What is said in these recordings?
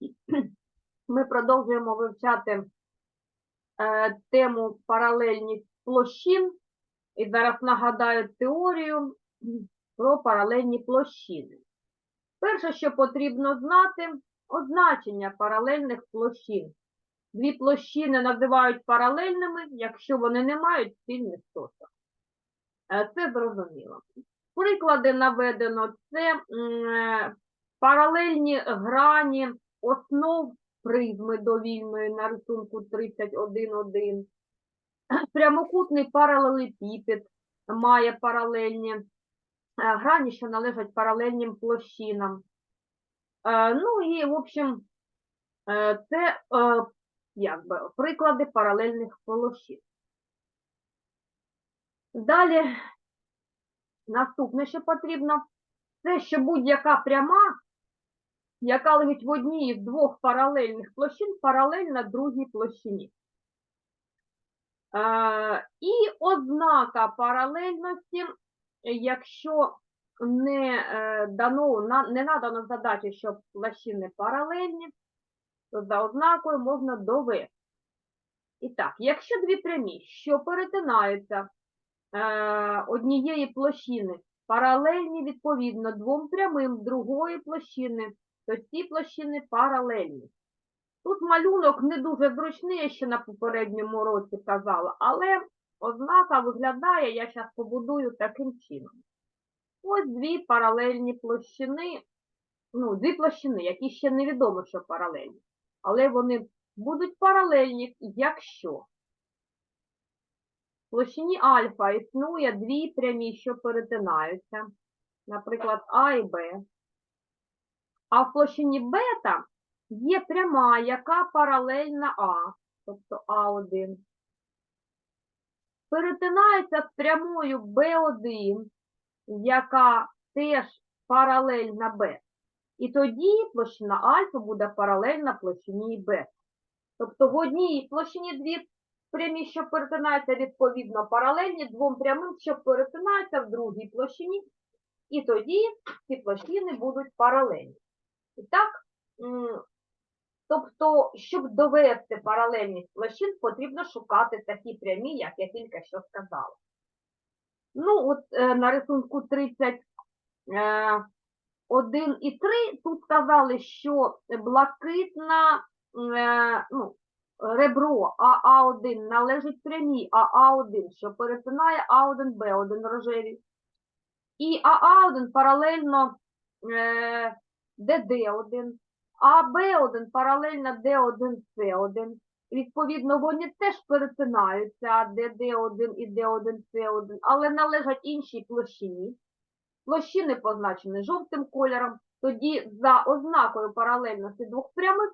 Ми продовжуємо вивчати е, тему паралельність площин. І зараз нагадаю теорію про паралельні площини. Перше, що потрібно знати, означення паралельних площин. Дві площини називають паралельними, якщо вони не мають спільних точок. Е, Це зрозуміло. Приклади наведено це е, паралельні грані основ призми довільної на рисунку 31.1. Прямокутний паралелепіпед має паралельні е, грані, що належать паралельним площинам. Е, Ну і, в общем, е, це е, якби приклади паралельних площин. Далі, наступне, що потрібно, це що будь-яка пряма, яка лежить в одній із двох паралельних площин, паралельна другій площині. Е, І ознака паралельності, якщо не е, дано, не надано задачі, щоб площини паралельні, то за ознакою можна довести. І так, якщо дві прямі, що перетинаються е, однієї площини, паралельні відповідно двом прямим другої площини, то ці площини паралельні. Тут малюнок не дуже зручний, я ще на попередньому році казала, але ознака виглядає, я зараз побудую таким чином. Ось дві паралельні площини, ну, дві площини, які ще невідомо, що паралельні. Але вони будуть паралельні, якщо в площині альфа існує дві прямі, що перетинаються, наприклад, А і Б. А в площині бета є пряма, яка паралельна А, тобто А1. Перетинається з прямою Б1, яка теж паралельна Б. І тоді площина альфа буде паралельна площині Б. Тобто в одній площині дві прямі, що перетинаються, відповідно паралельні двом прямим, що перетинаються в другій площині. І тоді ці площини будуть паралельні. І так, тобто, щоб довести паралельність площин, потрібно шукати такі прямі, як я тільки що сказала. Ну, от е, на рисунку 31 і 3 тут сказали, що блакитна е, ну, ребро АА1 належить прямій АА1, що перетинає А1, Б1 рожеві. І АА1 паралельно е, ДД1, а Б1 паралельно Д1, С1. Відповідно, вони теж перетинаються ДД1 і Д1, С1, але належать іншій площині. Площини позначені жовтим кольором. Тоді за ознакою паралельності двох прямих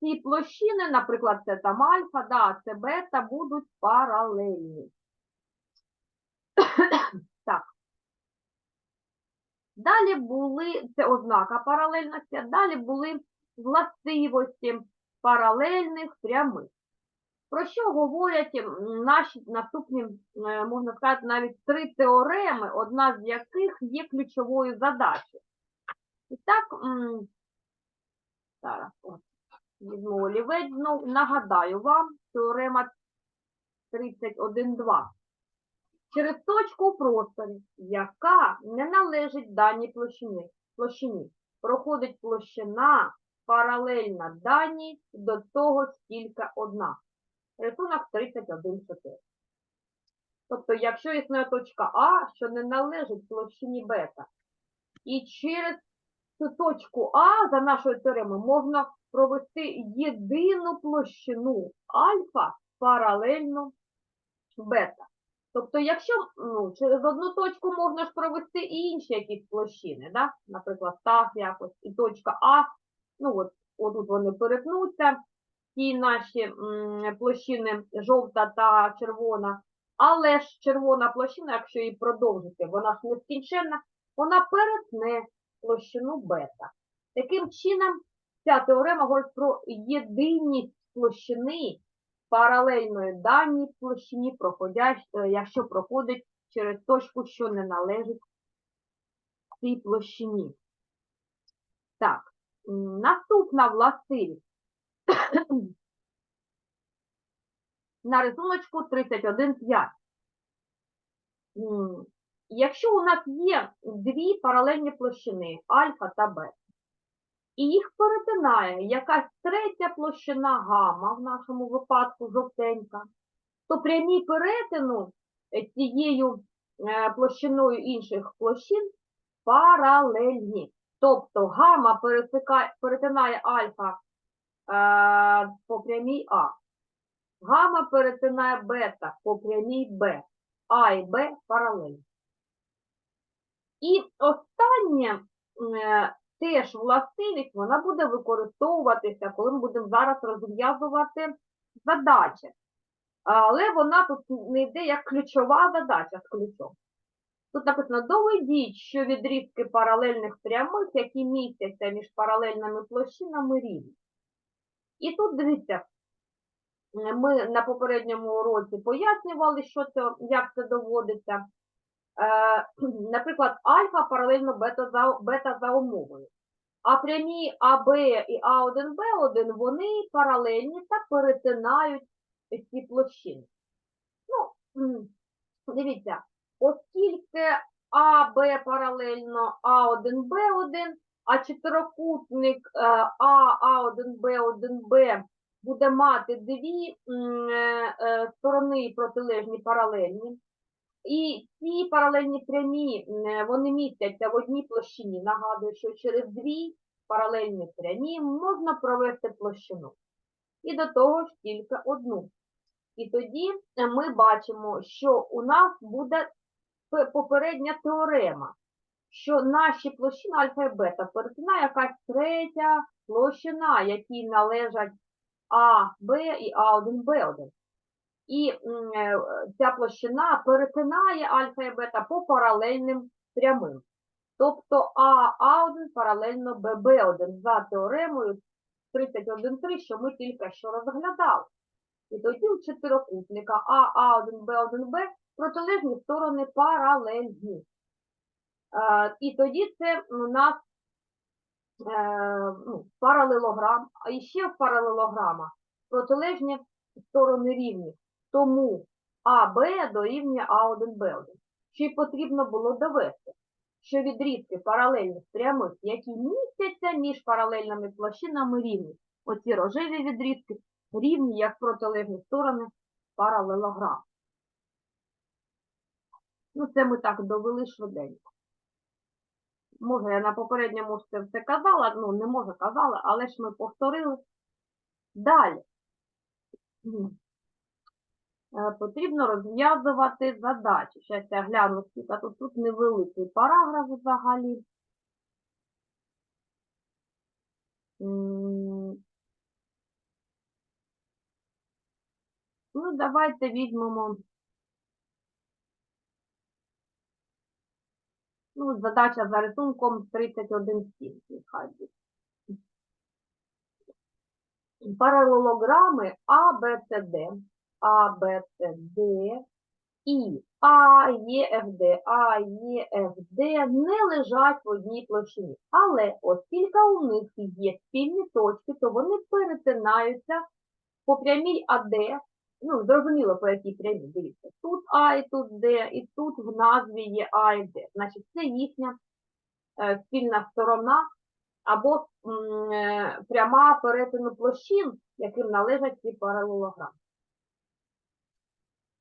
ці площини, наприклад, це там альфа, да, це бета, будуть паралельні. Далі були, це ознака паралельності, далі були властивості паралельних прямих. Про що говорять наші наступні, е, можна сказати, навіть три теореми, одна з яких є ключовою задачею. І так, зараз от, візьму олівець нагадаю вам, теорема 31.2. Через точку у просторі, яка не належить даній площині, площині, проходить площина паралельна даній до того ж тільки одна. Рисунок 31.4. Тобто, якщо існує точка А, що не належить площині бета, і через цю точку А за нашою теоремою можна провести єдину площину альфа паралельно бета. Тобто, якщо ну, через одну точку можна ж провести і інші якісь площини, да? наприклад, так якось, і точка А, ну от, отут вони перетнуться, ті наші площини жовта та червона, але ж червона площина, якщо її продовжити, вона ж нескінченна, вона перетне площину бета. Таким чином, ця теорема говорить про єдиність площини паралельної даній площині, е, якщо проходить через точку, що не належить цій площині. Так, Наступна властивість. На рисуночку 31.5. Якщо у нас є дві паралельні площини альфа та бета, і їх перетинає якась третя площина гамма, в нашому випадку жовтенька, то прямі перетину е, цією е, площиною інших площин паралельні. Тобто гамма перетинає альфа е, по прямій А. Гамма перетинає бета по прямій Б. А і Б паралельні. І останнє е, теж властивість, вона буде використовуватися, коли ми будемо зараз розв'язувати задачі. Але вона тут не йде як ключова задача з ключом. Тут написано доведіть, що відрізки паралельних прямих, які містяться між паралельними площинами рівні. І тут дивіться, ми на попередньому уроці пояснювали, що це, як це доводиться. Е, наприклад, альфа паралельно бета за, бета за умовою. А прямі АБ і А1Б1, вони паралельні та перетинають ці площини. Ну, дивіться, оскільки АБ паралельно А1Б1, а чотирикутник е, А, А1Б1Б буде мати дві е, сторони протилежні паралельні, і ці паралельні прямі, вони містяться в одній площині. Нагадую, що через дві паралельні прямі можна провести площину. І до того ж тільки одну. І тоді е, ми бачимо, що у нас буде попередня теорема, що наші площини альфа і бета перетинає якась третя площина, якій належать А, Б і А1, Б1. І е, ця площина перетинає альфа і бета по паралельним прямим. Тобто А, А1 паралельно Б, Б1 за теоремою 31.3, що ми тільки що розглядали. І тоді у чотирикутника А, А1, Б1, Б протилежні сторони паралельні. Е, І тоді це у нас е, ну, паралелограм, а іще в паралелограмах протилежні сторони рівні. Тому АБ дорівнює А1, Б1. Що й потрібно було довести, що відрізки паралельних прямих, які містяться між паралельними площинами рівні. Оці рожеві відрізки рівні як протилежні сторони паралелограм. Ну, це ми так довели швиденько. Може, я на попередньому це все казала, ну, не може казала, але ж ми повторили. Далі. Е, Потрібно розв'язувати задачі. Зараз я гляну, скільки тут, тут невеликий параграф взагалі. Ну, давайте візьмемо. Ну, задача за рисунком 31.7. нехай буде. Паралелограми А, Б, С, Д, А, Б, С, Д і А, Е, Ф, Д, А, Е, Ф, Д не лежать в одній площині. Але оскільки у них є спільні точки, то вони перетинаються по прямій АД, ну, зрозуміло, по якій прямій, дивіться, тут А і тут Д, і тут в назві є А і Д. Значить, це їхня е, спільна сторона або м, е, пряма перетину площин, яким належать ці паралелограми.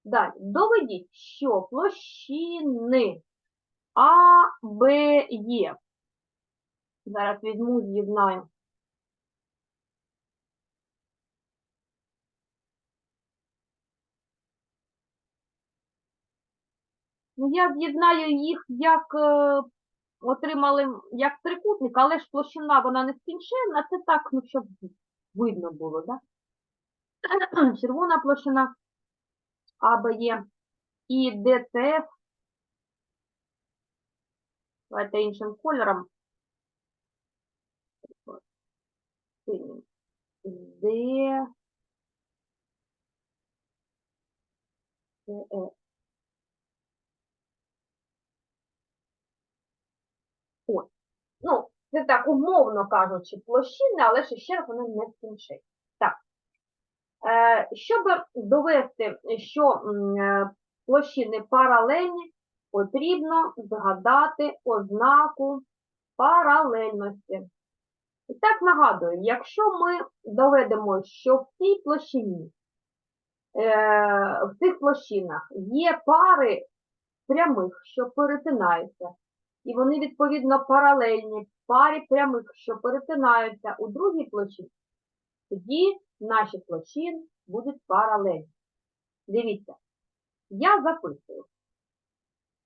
Далі, доведіть, що площини А, Б, Є. Зараз візьму, з'єднаю. Ну, я з'єднаю їх як е, отримали як трикутник, але ж площина вона не скінченна, це так, ну, щоб видно було, да? Червона площина АБЄ і ДТФ. Давайте іншим кольором. Д. Е, О. Ну, Це так, умовно кажучи, площини, але ще раз вони не скінчать. Е, щоб довести, що е, площини паралельні, потрібно згадати ознаку паралельності. І так нагадую, якщо ми доведемо, що в цій площині, е, в цих площинах є пари прямих, що перетинаються, і вони, відповідно, паралельні парі прямих, що перетинаються у другій площині, тоді наші площини будуть паралельні. Дивіться, я записую.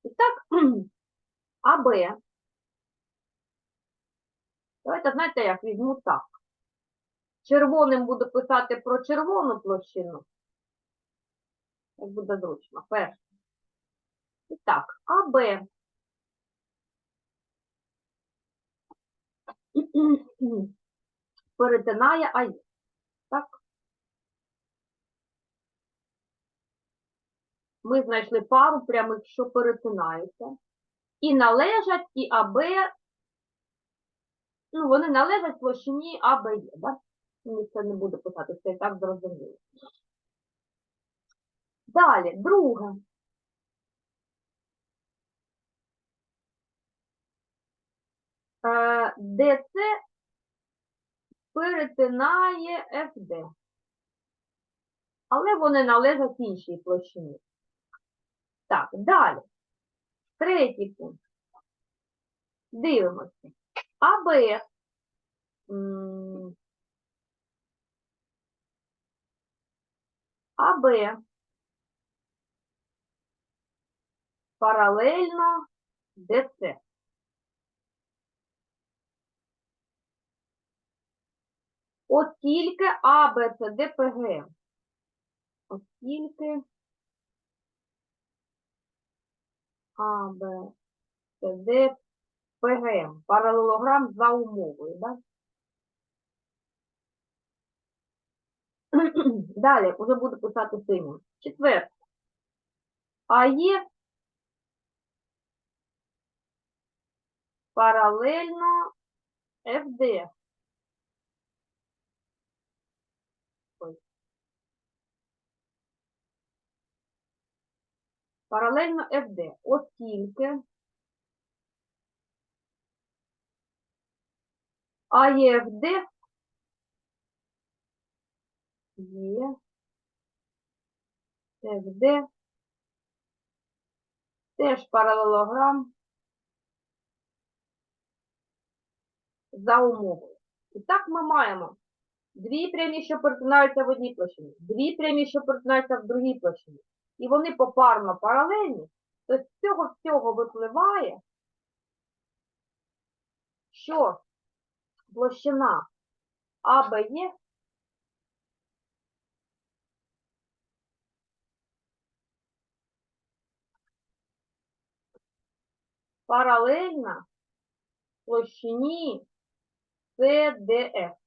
І так, АБ. Давайте, знаєте, як візьму так. Червоним буду писати про червону площину. Як буде зручно. Перше. І так, АБ. Перетинає АЄ. Так? Ми знайшли пару прямих, що перетинаються. І належать і АБ, ну, вони належать площині АБЄ, так? Мені це не буду писати, це і так зрозуміло. Далі, друге. Е, ДЦ перетинає ФД. Але вони належать іншій площині. Так, далі. Третій пункт. Дивимося. АБ. АБ паралельно ДЦ. Оскільки А, Б, С, Д, П, Г. Оскільки А, Б, С, Д, П, Г. Паралелограм за умовою, да? Далі, вже буду писати синім. Четверте. А є паралельно ФД. Паралельно ФД, оскільки АЄФД є ФД теж паралелограм. За умовою. І так ми маємо дві прямі, що перетинаються в одній площині, дві прямі, що перетинаються в другій площині. І вони попарно паралельні, то з цього всього випливає, що площина АБЄ паралельна площині СДФ.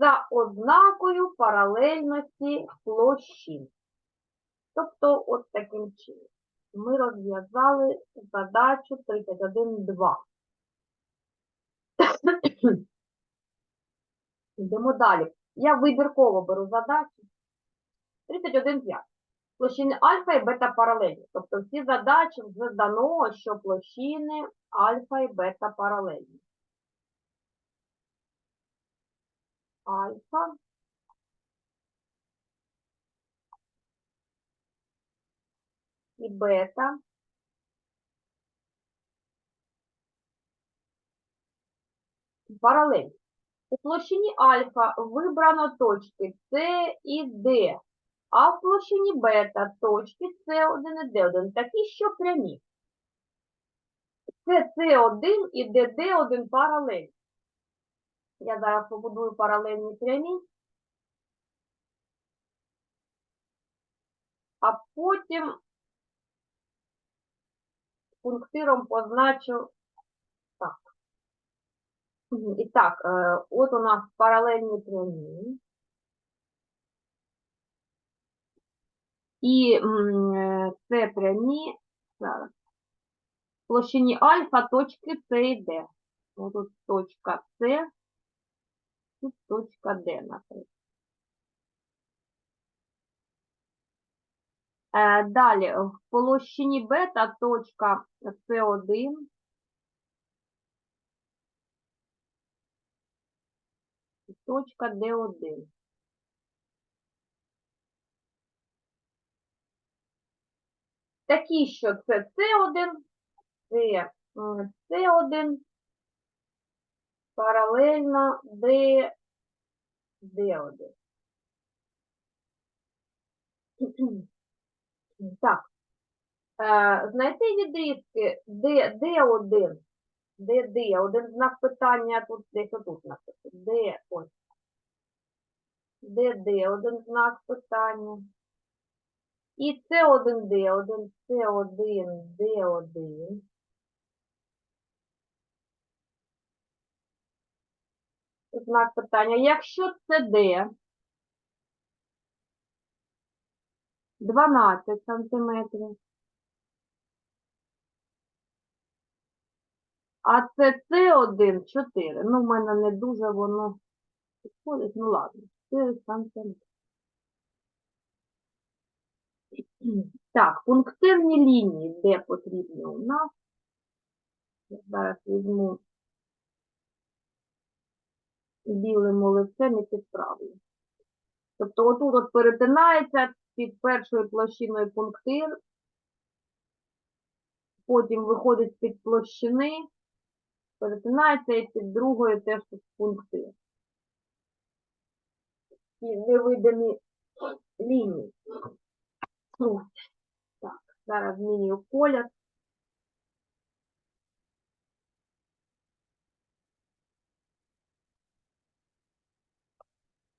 За ознакою паралельності площин. Тобто, от таким чином. Ми розв'язали задачу 31.2. Йдемо далі. Я вибірково беру задачі. 31.5. Площини альфа і бета паралельні. Тобто всі задачі вже дано, що площини альфа і бета паралельні. Альфа і бета паралельні. У площині альфа вибрано точки С і Д, а в площині бета точки С1 і Д1 такі, що прямі. Це С1 і ДД1 паралельні. Я зараз побудую паралельні прямі. А потім пунктиром позначу так. І так, е, от у нас паралельні прямі. І е, це прямі, зараз, площині альфа точки С і Д. Ось тут точка С, тут точка Д, наприклад. Далі, в площині бета точка С1, точка Д1. Такі, що це С1, це м, С1, паралельно Д, Д1. Так. Е, Знайти відрізки Д1, Д, Д, один знак питання тут десь отут написано. Д, ось. Д, один знак питання. І С1, Д1, С1, Д1. Знак питання. Якщо це Д, 12 сантиметрів. А це С1 4. Ну, в мене не дуже воно підходить. Ну ладно, 4 сантиметри. Так, пунктирні лінії, де потрібні у нас. Я зараз візьму білим олівцем і підправлю. Тобто отут от перетинається під першою площиною пунктир, потім виходить під площини, перетинається і під другою теж тут пунктир. І невидимі лінії. Так, зараз змінюю колір.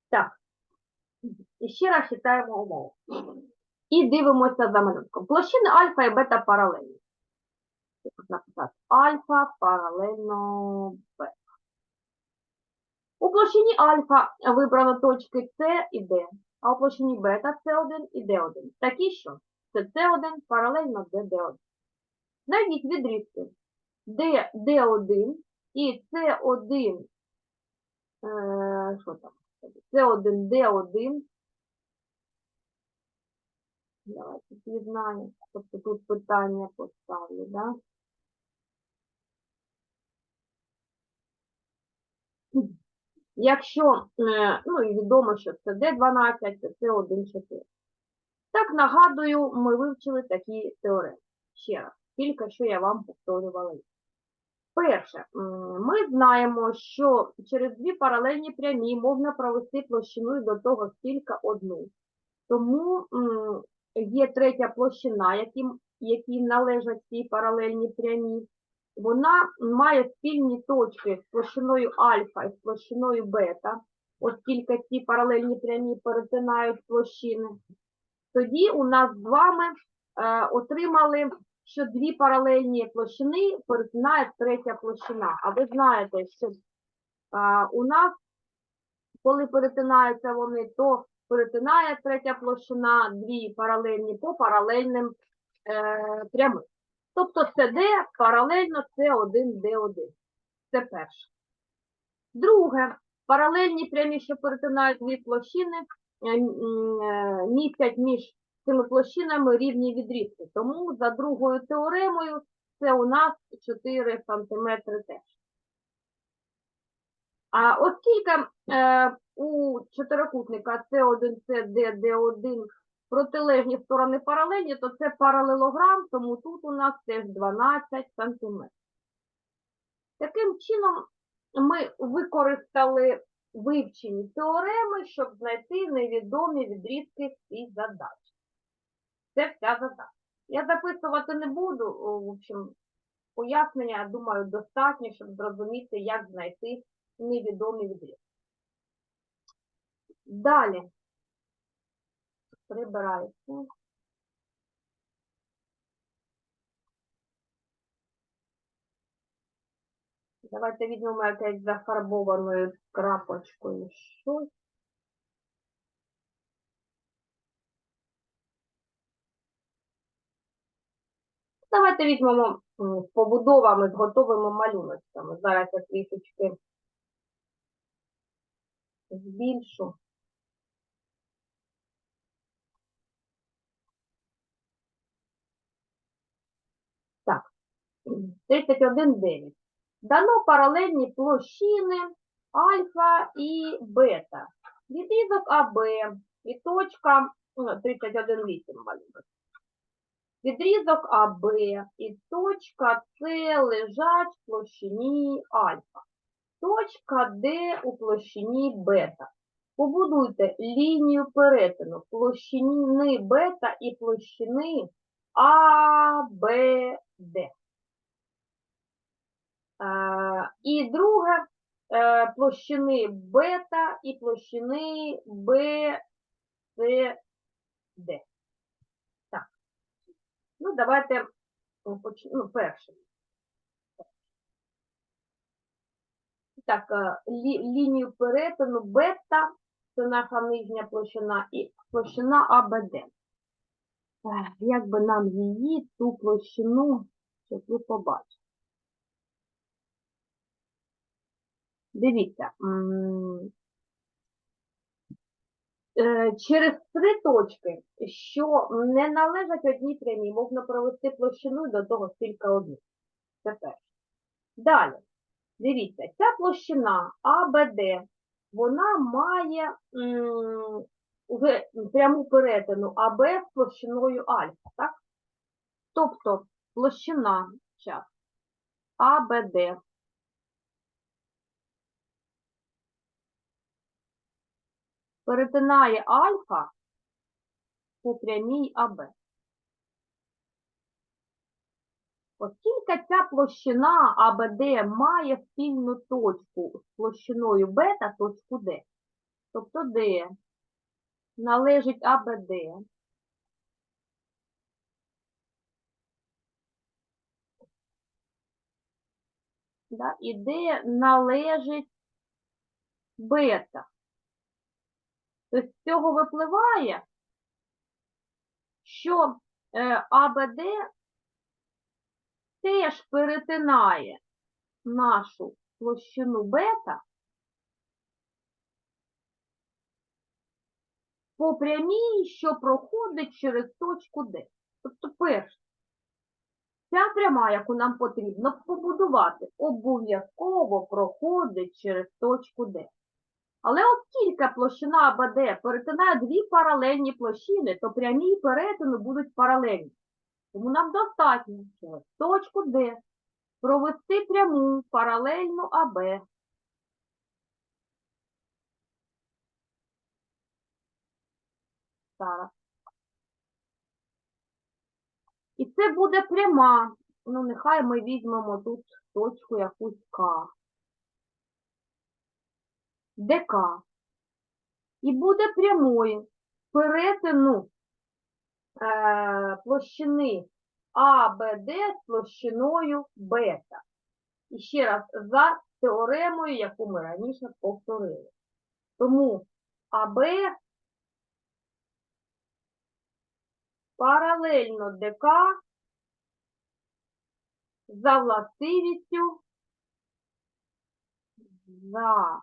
Так. І ще раз читаємо умову. І дивимося за малюнком. Площини альфа і бета паралельні. Написати альфа паралельно бета. У площині альфа вибрано точки С і Д, а у площині бета С1 і Д1. Такі, що це С1 паралельно ДД1. Знайдіть відрізки Д, Д1 і С1, е, що там? С1, Д1. Давайте пізнаємо. Тобто тут питання поставлю, да? Якщо, е, ну і відомо, що це Д12, це С1, 4. Так, нагадую, ми вивчили такі теореми. Ще раз, тільки що я вам повторювала. Перше, ми знаємо, що через дві паралельні прямі можна провести площиною до того стільки одну. Тому є третя площина, яким, якій належать ці паралельні прямі. Вона має спільні точки з площиною альфа і з площиною бета, оскільки ці паралельні прямі перетинають площини. Тоді у нас з вами е, отримали, що дві паралельні площини перетинає третя площина. А ви знаєте, що е, у нас, коли перетинаються вони, то перетинає третя площина дві паралельні по паралельним е, прямим. Тобто це D паралельно С1, Д1. Це перше. Друге, паралельні прямі, що перетинають дві площини, е, е, містять між цими площинами рівні відрізки. Тому за другою теоремою це у нас 4 см теж. А оскільки е, у чотирикутника С1, СД, Д1 протилежні сторони паралельні, то це паралелограм, тому тут у нас теж 12 см. Таким чином, ми використали вивчені теореми, щоб знайти невідомі відрізки цій задачі. Це вся задача. Я записувати не буду, в общем, пояснення, думаю, достатньо, щоб зрозуміти, як знайти невідомі відрізки. Далі. Прибирається. Давайте візьмемо якесь зафарбованою крапочкою щось. Давайте візьмемо побудовами, з готовими малюночками. Зараз я трішечки збільшу. Так, 31,9. Дано паралельні площини альфа і бета. Відрізок АБ і точка ну, 31,8 малюнок. Відрізок АБ і точка С лежать в площині альфа. Точка Д у площині бета. Побудуйте лінію перетину площини бета і площини А, Б, Д. І друге е, площини бета і площини Б, С, Д. Так. Ну, давайте ну, ну, перше. Так, е, лі, лінію перетину бета, це наша нижня площина, і площина АБД. Як би нам її, ту площину, щоб ви побачили. Дивіться, е, через три точки, що не належать одній прямій, можна провести площину до того скільки одних. Це перше. Далі, дивіться, ця площина АБД, вона має м, пряму перетину АБ з площиною альфа, так? Тобто площина час АБД перетинає альфа по прямій АБ. Оскільки ця площина АБД має спільну точку з площиною бета, точку Д, тобто Д належить АБД, да, і Д належить бета. Тобто з цього випливає, що е, АБД теж перетинає нашу площину бета по прямій, що проходить через точку Д. Тобто, перше, ця пряма, яку нам потрібно побудувати, обов'язково проходить через точку Д. Але оскільки площина АБД перетинає дві паралельні площини, то прямі перетину будуть паралельні. Тому нам достатньо через точку Д провести пряму паралельну АБ. І це буде пряма. Ну, нехай ми візьмемо тут точку якусь К. ДК. І буде прямою перетину площини АБД з площиною бета. І ще раз, за теоремою, яку ми раніше повторили. Тому АБ паралельно ДК за властивістю за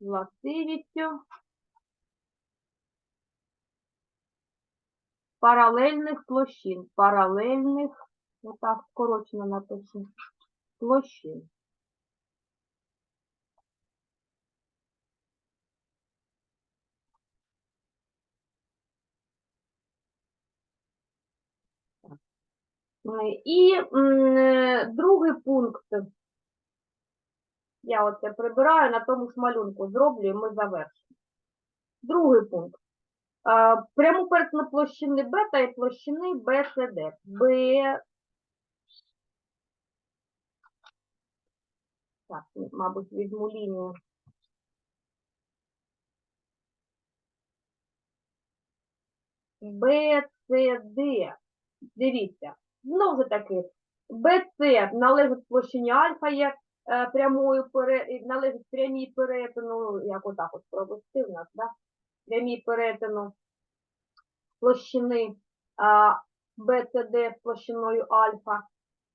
властивістю паралельних площин. Паралельних, отак скорочено напишу, площин. Е, І е, другий пункт. Я оце прибираю, на тому ж малюнку зроблю, і ми завершимо. Другий пункт. Пряму перетину площини бета і площини БСД. Б. Так, мабуть, візьму лінію. БЦД. Дивіться, знову ж таки, БЦ належить площині альфа є е, прямою пере... належить прямій перетину, як отак от провести в нас, да? Прямій перетину площини з площиною альфа.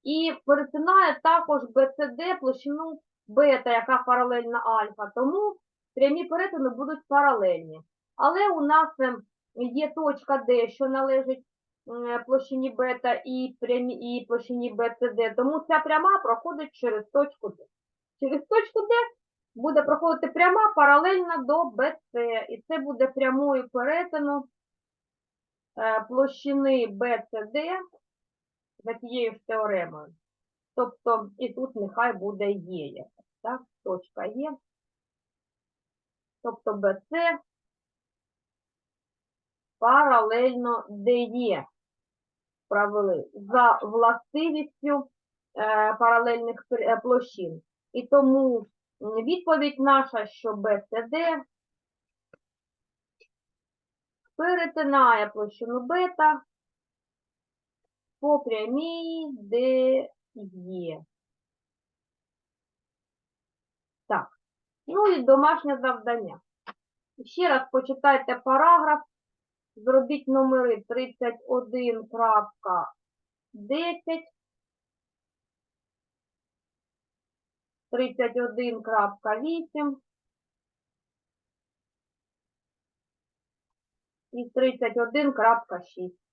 І перетинає також BCD площину бета, яка паралельна альфа. Тому прямі перетини будуть паралельні. Але у нас ем, є точка D, що належить площині бета і, прямі, і площині BCD. Тому ця пряма проходить через точку D. Через точку D буде проходити пряма паралельна до BC. І це буде прямою перетину е, площини BCD за тією ж теоремою. Тобто і тут нехай буде Є так? Точка Є. Тобто BC паралельно DE провели за властивістю е, паралельних е, площин. І тому відповідь наша, що BCD перетинає площину бета по прямій, де є. Так, ну і домашнє завдання. Ще раз почитайте параграф, зробіть номери 31.10, 31.8 і 31.6.